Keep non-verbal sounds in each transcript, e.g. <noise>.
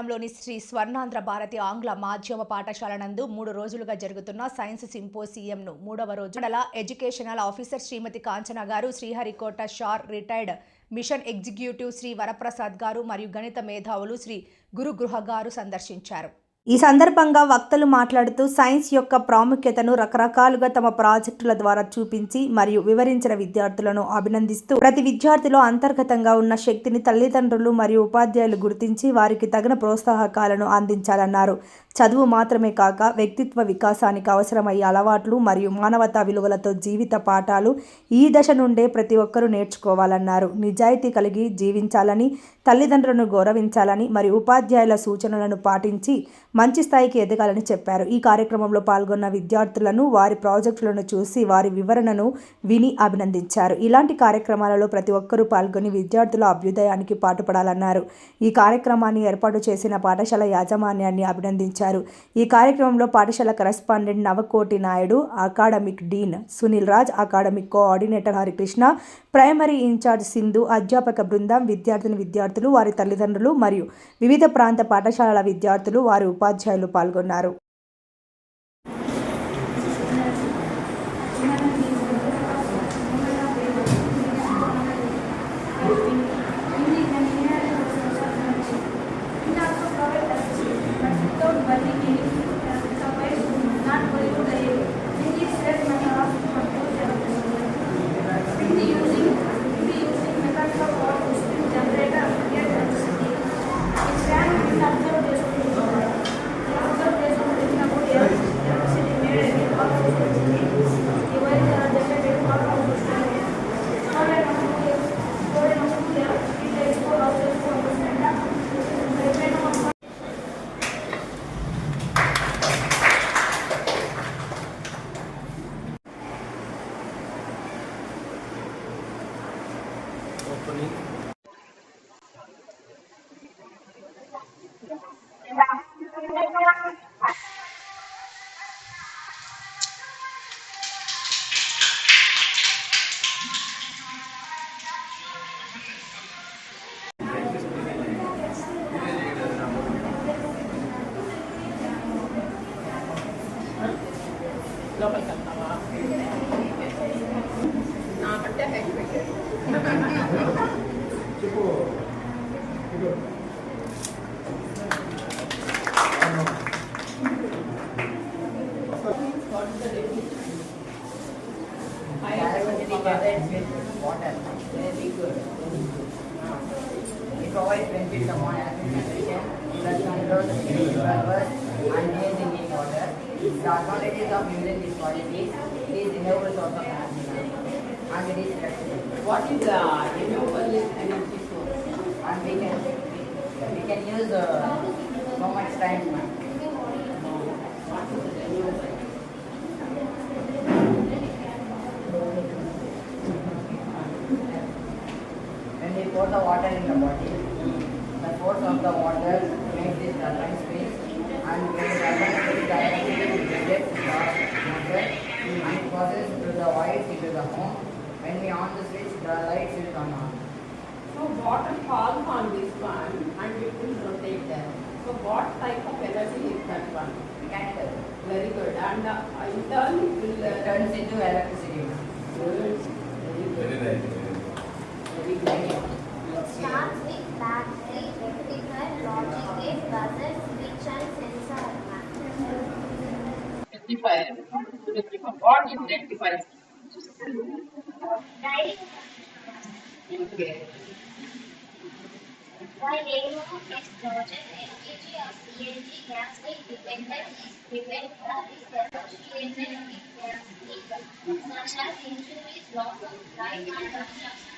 గూడూరు పట్టణంలోని శ్రీ స్వర్ణాంధ్ర భారతి ఆంగ్ల మాధ్యమ పాఠశాల నందు మూడు రోజులుగా జరుగుతున్న సైన్స్ సింపోసియంను మూడవ రోజు మండల educational officer Shrimati Kanchana garu Sriharikota SHAR retired mission executive Shri Varaprasad garu మరియు గణిత మేధావులు శ్రీ గురుగృహ గారు సందర్శించారు. ఈ సందర్భంగా వక్తలు మాట్లాడుతూ సైన్స్ యొక్క ప్రాముఖ్యతను రకరకాలుగా తమ ప్రాజెక్టుల ద్వారా చూపించి మరియు వివరించిన విద్యార్థులను అభినందిస్తూ ప్రతి విద్యార్థిలో అంతర్గతంగా ఉన్న శక్తిని తల్లిదండ్రులు మరియు ఉపాధ్యాయులు గుర్తించి వారికి తగిన ప్రోత్సాహకాలను అందించాలన్నారు. చదువు మాత్రమే కాక వ్యక్తిత్వ వికాసానికి అవసరమయ్యే అలవాట్లు మరియు మానవతా విలువలతో జీవిత పాఠాలు ఈ దశ నుండే ప్రతి ఒక్కరూ నేర్చుకోవాలన్నారు. నిజాయితీ కలిగి జీవించాలని తల్లిదండ్రులను గౌరవించాలని మరియు ఉపాధ్యాయుల సూచనలను పాటించి మంచి స్థాయికి ఎదగాలని చెప్పారు. ఈ కార్యక్రమంలో పాల్గొన్న విద్యార్థులను వారి ప్రాజెక్టులను చూసి వారి వివరణను విని అభినందించారు. ఇలాంటి కార్యక్రమాలలో ప్రతి ఒక్కరూ పాల్గొని విద్యార్థుల అభ్యుదయానికి పాటుపడాలన్నారు. ఈ కార్యక్రమాన్ని ఏర్పాటు చేసిన పాఠశాల యాజమాన్యాన్ని అభినందించారు. ఈ కార్యక్రమంలో పాఠశాల correspondent Navakoti Naidu academic dean Sunil Raj academic coordinator Harikrishna primary in charge Sindhu అధ్యాపక బృందం విద్యార్థిని విద్యార్థులు వారి తల్లిదండ్రులు మరియు వివిధ ప్రాంత పాఠశాలల విద్యార్థులు వారి ఉపాధ్యాయులు పాల్గొన్నారు. లోపలికి వెళ్తావా నాకంటే హైట్ పెట్టాడు It always benefits someone else in the and learn and Advantages of is source of and it is. What is the renewable energy source? And we can we can use uh, so much time. The? When we pour the water in the bottle, one? Mechanical. Very good. And uh, in turn it will uh, turns into electricity. good. Very good. Very nice. Very good. It starts with battery, rectifier, logic gate, buzzer, switch and sensor. Rectifier. Rectifier. What is rectifier? Guiding Okay. While is project LPG or CNG gas leak dependent is prepared for the associated with gas leak, such as injuries, loss of life and construction,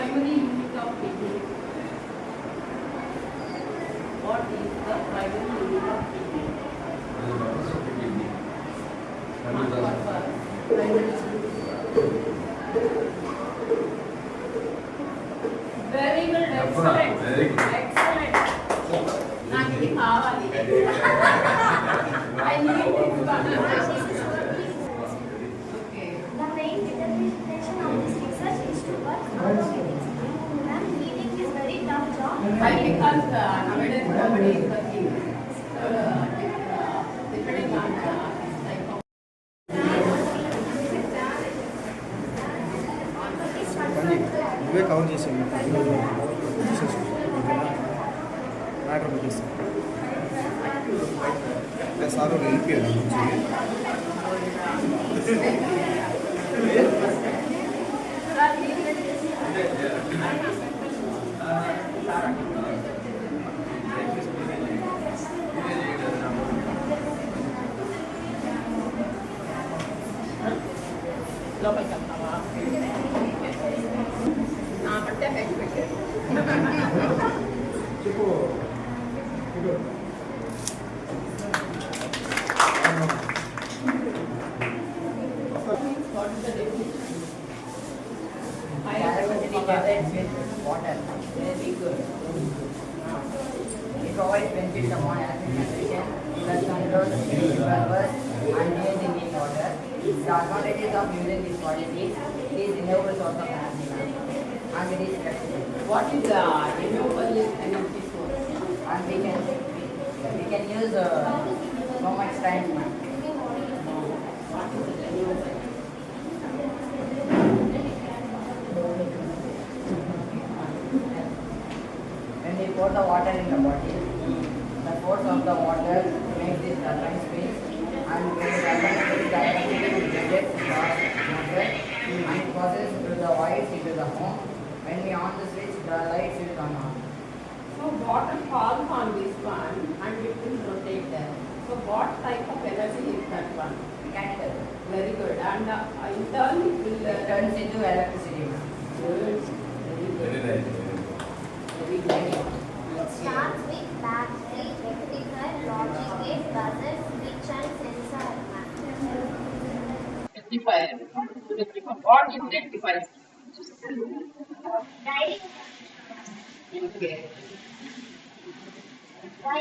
primary unit of? What is the primary unit of kidney? What purpose? Very నువ్వే cover చేసేవి ఈరోజు matter పెట్టేస్తాను sir వెళ్ళిపోయారు నుంచి లోపలికి వెళ్తావా? నాకంటే head పెట్టాడు చెప్పు. <laughs> is. What is the renewable energy source? And we can we can use uh, so much time. ma'am. What is the renewable? When we pour the water in the bottle, the force of the water makes this turbine spin and when the turbine spins directly rejects the water it passes through the wires into the home. When we on the switch, the lights will come on. So water falls on this one and it will rotate there. So what type of energy is that one? Mechanical. Very good. And uh, in turn it will It uh, turns into electricity. good. Very good. Very nice. Very good. It starts with battery, rectifier, logic gate, buzzer, switch and sensor. Rectifier. Rectifier. What is rectifier? By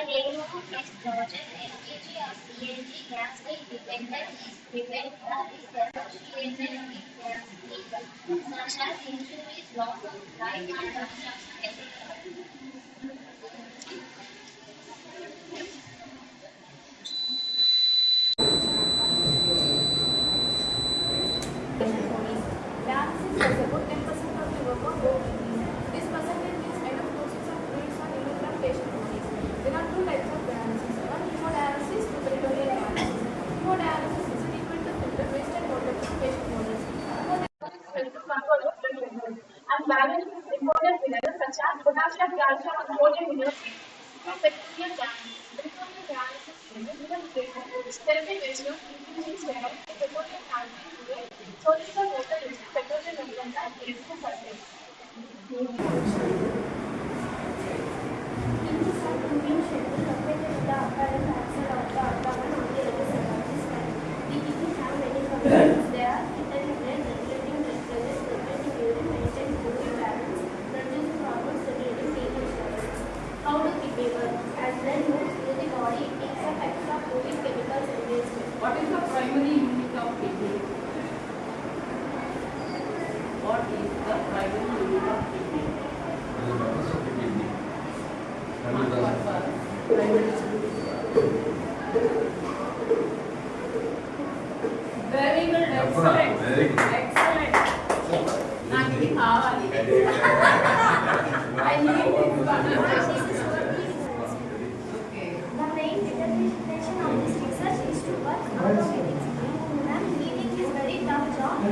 removal of explosion, FGG of CNG gas being detected is prevented or is associated with gas leak, such as injuries, loss of life, and obstruction of balance with important minerals such as potassium, calcium, and sodium in your skin. From bacterial damage, recovery damage is limited with therapy based on increasing serum in the body and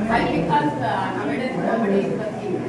Why? Because uh, nowadays nobody is working.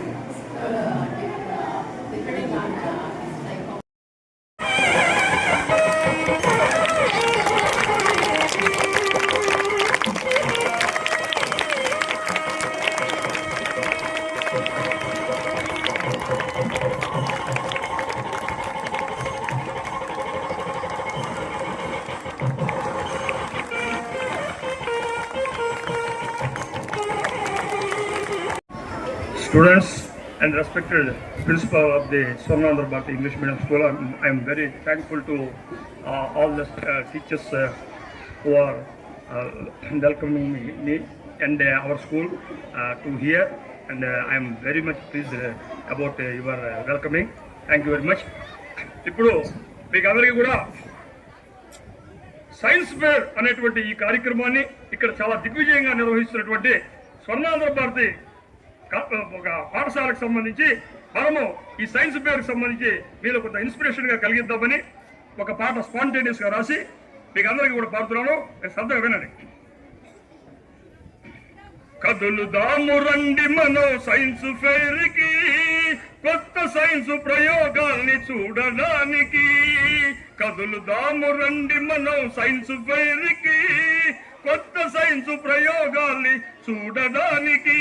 students and respected principal of the Swarnandra Bharati English Medium School. I'm, I'm very thankful to uh, all the uh, teachers uh, who are uh, welcoming me, me and uh, our school uh, to here. And uh, I'm very much pleased uh, about uh, your uh, welcoming. Thank you very much. ఇప్పుడు మీకు అందరికీ కూడా science fair అనేటువంటి ఈ కార్యక్రమాన్ని ఇక్కడ చాలా దిగ్విజయంగా నిర్వహిస్తున్నటువంటి స్వర్ణాంధ్ర భారతి కా- ఒక పాఠశాలకు సంబంధించి మనము ఈ సైన్స్ పేరుకు సంబంధించి మీరు కొంత ఇన్స్పిరేషన్గా కలిగిద్దామని ఒక పాట స్పాంటేనియస్గా రాసి మీకు అందరికీ కూడా పాడుతున్నాను. మీరు శ్రద్ధగా వినండి. కదులుదాము రండి మనం సైన్స్ ఫెయిర్కి కొత్త సైన్స్ ప్రయోగాల్ని చూడడానికి. కదులుదాము రండి మనం సైన్స్ ఫెయిర్కి కొత్త సైన్స్ ప్రయోగాల్ని చూడడానికి.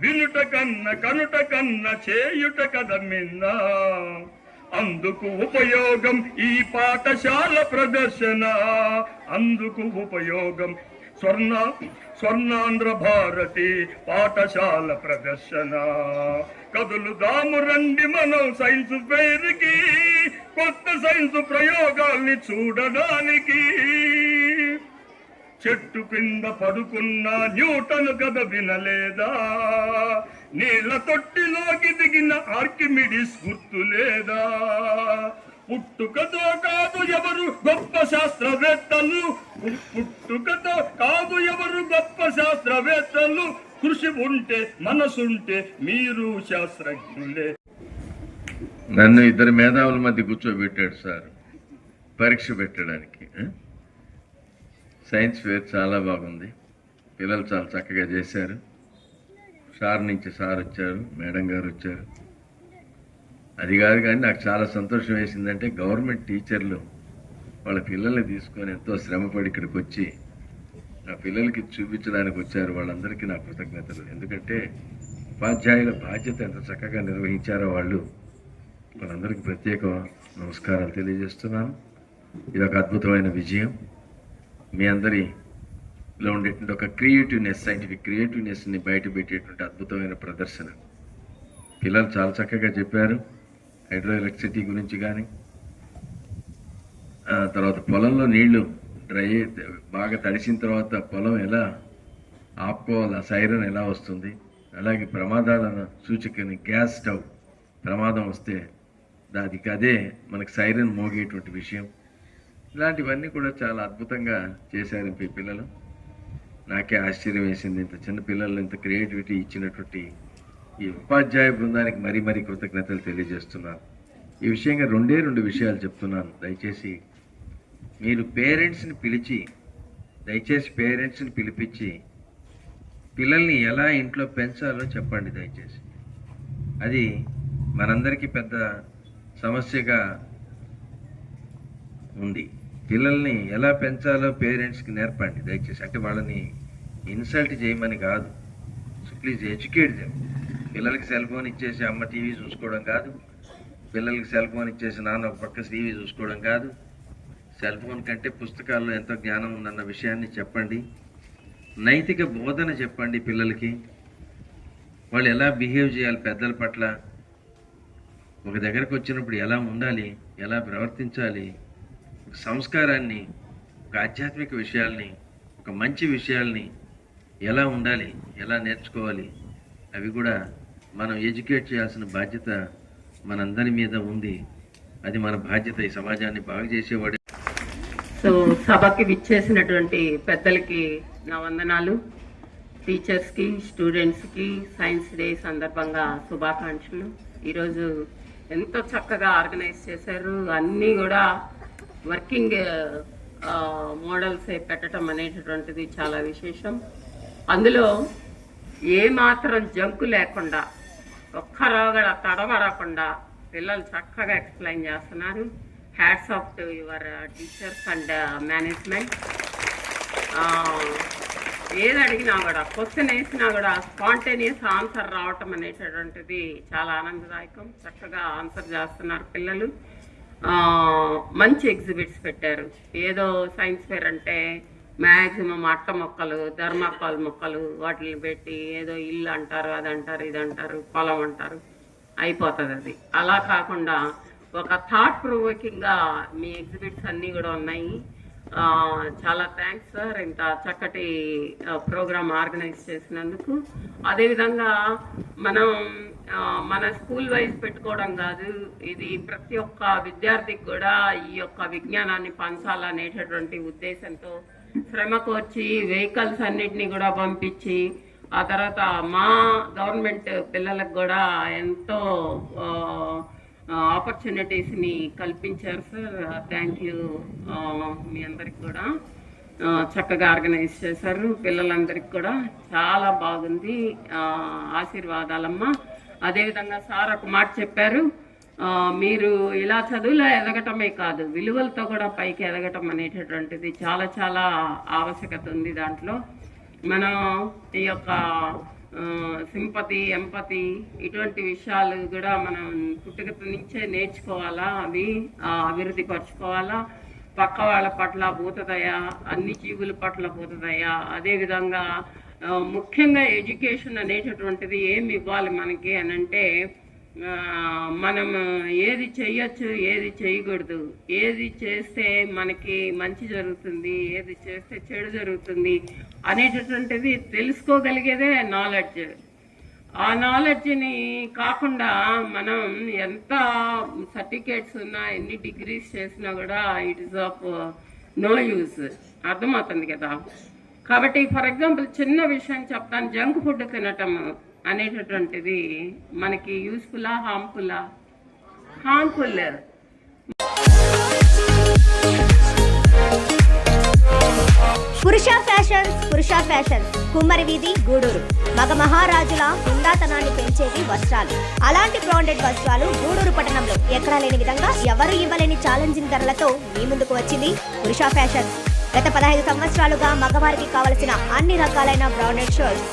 వినుట కన్న కనుట కన్న చేయుట కథ అందుకు ఉపయోగం ఈ పాఠశాల ప్రదర్శన. అందుకు ఉపయోగం స్వర్ణ స్వర్ణాంధ్ర భారతి పాఠశాల ప్రదర్శన. కదులుదాము రండి మనం సైన్స్ పేరుకి కొత్త సైన్స్ ప్రయోగాల్ని చూడడానికి. చెట్టు కింద పడుకున్న న్యూటన్ కథ వినలేదా? నీళ్ళ తొట్టిలోకి దిగిన ఆర్కిమిడిస్ గుర్తు లేదా? పుట్టుకతో కాదు ఎవరు గొప్ప శాస్త్రవేత్తలు? పుట్టుకతో కాదు ఎవరు గొప్ప శాస్త్రవేత్తలు? కృషి ఉంటే మనసుంటే మీరు శాస్త్రజ్ఞులే. నన్ను ఇద్దరు మేధావుల మధ్య కూర్చోబెట్టాడు సార్. పరీక్ష పెట్టడానికి సైన్స్ ఫేర్ చాలా బాగుంది. పిల్లలు చాలా చక్కగా చేశారు. సార్ నుంచి సార్ వచ్చారు మేడం గారు వచ్చారు. అది కాదు కానీ నాకు చాలా సంతోషం వేసిందంటే గవర్నమెంట్ టీచర్లు వాళ్ళ పిల్లల్ని తీసుకొని ఎంతో శ్రమపడి ఇక్కడికి వచ్చి నా పిల్లలకి చూపించడానికి వచ్చారు. వాళ్ళందరికీ నా కృతజ్ఞతలు. ఎందుకంటే ఉపాధ్యాయుల బాధ్యత ఎంత చక్కగా నిర్వహించారో వాళ్ళు. వాళ్ళందరికీ ప్రత్యేక నమస్కారాలు తెలియజేస్తున్నాను. ఇది ఒక అద్భుతమైన విజయం. మీ అందరిలో ఉండేటువంటి ఒక క్రియేటివ్నెస్ సైంటిఫిక్ క్రియేటివ్నెస్ని బయట పెట్టేటువంటి అద్భుతమైన ప్రదర్శన. పిల్లలు చాలా చక్కగా చెప్పారు. హైడ్రో ఎలక్ట్రిసిటీ గురించి కానీ తర్వాత పొలంలో నీళ్ళు డ్రై బాగా తడిసిన తర్వాత పొలం ఎలా ఆపుకోవాలి ఆ సైరన్ ఎలా వస్తుంది అలాగే ప్రమాదాల సూచికని గ్యాస్ స్టవ్ ప్రమాదం వస్తే దానికి అదే మనకు సైరన్ మోగేటువంటి విషయం. ఇలాంటివన్నీ కూడా చాలా అద్భుతంగా చేశారు మీ పిల్లలు. నాకే ఆశ్చర్యం వేసింది ఇంత చిన్న పిల్లలు ఇంత క్రియేటివిటీ ఇచ్చినటువంటి ఈ ఉపాధ్యాయ బృందానికి మరీ మరీ కృతజ్ఞతలు తెలియజేస్తున్నాను. ఈ విషయంగా రెండే రెండు విషయాలు చెప్తున్నాను. దయచేసి మీరు పేరెంట్స్ని పిలిచి దయచేసి పేరెంట్స్ని పిలిపించి పిల్లల్ని ఎలా ఇంట్లో పెంచాలో చెప్పండి దయచేసి. అది మనందరికీ పెద్ద సమస్యగా ఉంది. పిల్లల్ని ఎలా పెంచాలో పేరెంట్స్కి నేర్పండి దయచేసి. అంటే వాళ్ళని ఇన్సల్ట్ చేయమని కాదు. సో ప్లీజ్ ఎడ్యుకేట్ దెమ్ పిల్లలకి సెల్ ఫోన్ ఇచ్చేసి అమ్మ టీవీ చూసుకోవడం కాదు. పిల్లలకి సెల్ ఫోన్ ఇచ్చేసి నాన్న ఒక పక్క టీవీ చూసుకోవడం కాదు. సెల్ ఫోన్ కంటే పుస్తకాల్లో ఎంతో జ్ఞానం ఉందన్న విషయాన్ని చెప్పండి. నైతిక బోధన చెప్పండి పిల్లలకి. వాళ్ళు ఎలా బిహేవ్ చేయాలి పెద్దల పట్ల? ఒక దగ్గరకు వచ్చినప్పుడు ఎలా ఉండాలి? ఎలా ప్రవర్తించాలి? సంస్కారాన్ని ఒక ఆధ్యాత్మిక విషయాల్ని ఒక మంచి విషయాల్ని ఎలా ఉండాలి ఎలా నేర్చుకోవాలి అవి కూడా మనం ఎడ్యుకేట్ చేయాల్సిన బాధ్యత మనందరి మీద ఉంది. అది మన బాధ్యత ఈ సమాజాన్ని బాగు చేసేవాడు. సో సభకి విచ్చేసినటువంటి పెద్దలకి నా వందనాలు. టీచర్స్కి స్టూడెంట్స్కి సైన్స్ డే సందర్భంగా శుభాకాంక్షలు. ఈరోజు ఎంతో చక్కగా ఆర్గనైజ్ చేశారు. అన్నీ కూడా వర్కింగ్ మోడల్స్ పెట్టడం అనేటటువంటిది చాలా విశేషం. అందులో ఏ మాత్రం జంకు లేకుండా ఒక్క రోగడ తడబడకుండా పిల్లలు చక్కగా ఎక్స్ప్లెయిన్ చేస్తున్నారు. Hats off to your teachers and management ఏది అడిగినా కూడా క్వశ్చన్ వేసినా కూడా స్పాంటేనియస్ ఆన్సర్ రావటం అనేటటువంటిది చాలా ఆనందదాయకం. చక్కగా ఆన్సర్ చేస్తున్నారు పిల్లలు. మంచి ఎగ్జిబిట్స్ పెట్టారు. ఏదో సైన్స్ ఫేర్ అంటే మ్యాక్సిమం అట్ట మొక్కలు ధర్మాకాల్ మొక్కలు వాటిని పెట్టి ఏదో ఇల్లు అంటారు అది అంటారు ఇది అంటారు పొలం అంటారు అయిపోతుంది అది. అలా కాకుండా ఒక థాట్ ప్రొవోకింగ్గా మీ ఎగ్జిబిట్స్ అన్నీ కూడా ఉన్నాయి. చాలా థ్యాంక్స్ సార్ ఇంత చక్కటి ప్రోగ్రామ్ ఆర్గనైజ్ చేసినందుకు. అదేవిధంగా మనం మన స్కూల్ వైజ్ పెట్టుకోవడం కాదు ఇది ప్రతి ఒక్క విద్యార్థికి కూడా ఈ యొక్క విజ్ఞానాన్ని పంచాలనేటటువంటి ఉద్దేశంతో శ్రమ కోర్చి వెహికల్స్ అన్నిటినీ కూడా పంపించి ఆ తర్వాత మా గవర్నమెంట్ పిల్లలకు కూడా ఎంతో ఆపర్చునిటీస్ని కల్పించారు సార్ థ్యాంక్ యూ మీ అందరికి కూడా. చక్కగా ఆర్గనైజ్ చేశారు. పిల్లలందరికీ కూడా చాలా బాగుంది. ఆశీర్వాదాలమ్మ ఆశీర్వాదాలమ్మా. అదేవిధంగా సార్ ఒక మాట చెప్పారు. మీరు ఇలా చదువులో ఎదగటమే కాదు విలువలతో కూడా పైకి ఎదగటం అనేటటువంటిది చాలా చాలా ఆవశ్యకత ఉంది దాంట్లో. మనం ఈ యొక్క సింపతి ఎంపతి ఇటువంటి విషయాలు కూడా మనం పుట్టుకత నుంచే నేర్చుకోవాలా? అవి అభివృద్ధి పరచుకోవాలా? పక్క వాళ్ళ పట్ల భూతదయ అన్ని జీవుల పట్ల భూతదయ అదేవిధంగా ముఖ్యంగా ఎడ్యుకేషన్ అనేటటువంటిది ఏమి ఇవ్వాలి మనకి అని అంటే మనం ఏది చేయొచ్చు ఏది చేయకూడదు. ఏది చేస్తే మనకి మంచి జరుగుతుంది ఏది చేస్తే చెడు జరుగుతుంది అనేటటువంటిది తెలుసుకోగలిగేదే నాలెడ్జ్ ఆ నాలెడ్జ్ని కాకుండా మనం ఎంత సర్టిఫికేట్స్ ఉన్నా ఎన్ని డిగ్రీస్ చేసినా కూడా it is of no use అర్థమవుతుంది కదా? కాబట్టి ఫర్ ఎగ్జాంపుల్ చిన్న విషయం చెప్తాను. జంక్ ఫుడ్ తినటము. అనేటటువంటిది మనకి యూస్ఫుల్లా హార్మ్ఫుల్లా harmful Purusha fashions Purusha fashions Kummari Veedhi Gudur. మగ మహారాజుల హుందాతనాన్ని పెంచేవి వస్త్రాలు. అలాంటి బ్రాండెడ్ వస్త్రాలు గూడూరు పట్టణంలో ఎక్కడా లేని విధంగా ఎవరు ఇవ్వలేని ఛాలెంజింగ్ ధరలతో మీ ముందుకు వచ్చింది పురుష ఫ్యాషన్స్ గత పదహైదు సంవత్సరాలుగా మగవారికి కావలసిన అన్ని రకాలైన branded shirts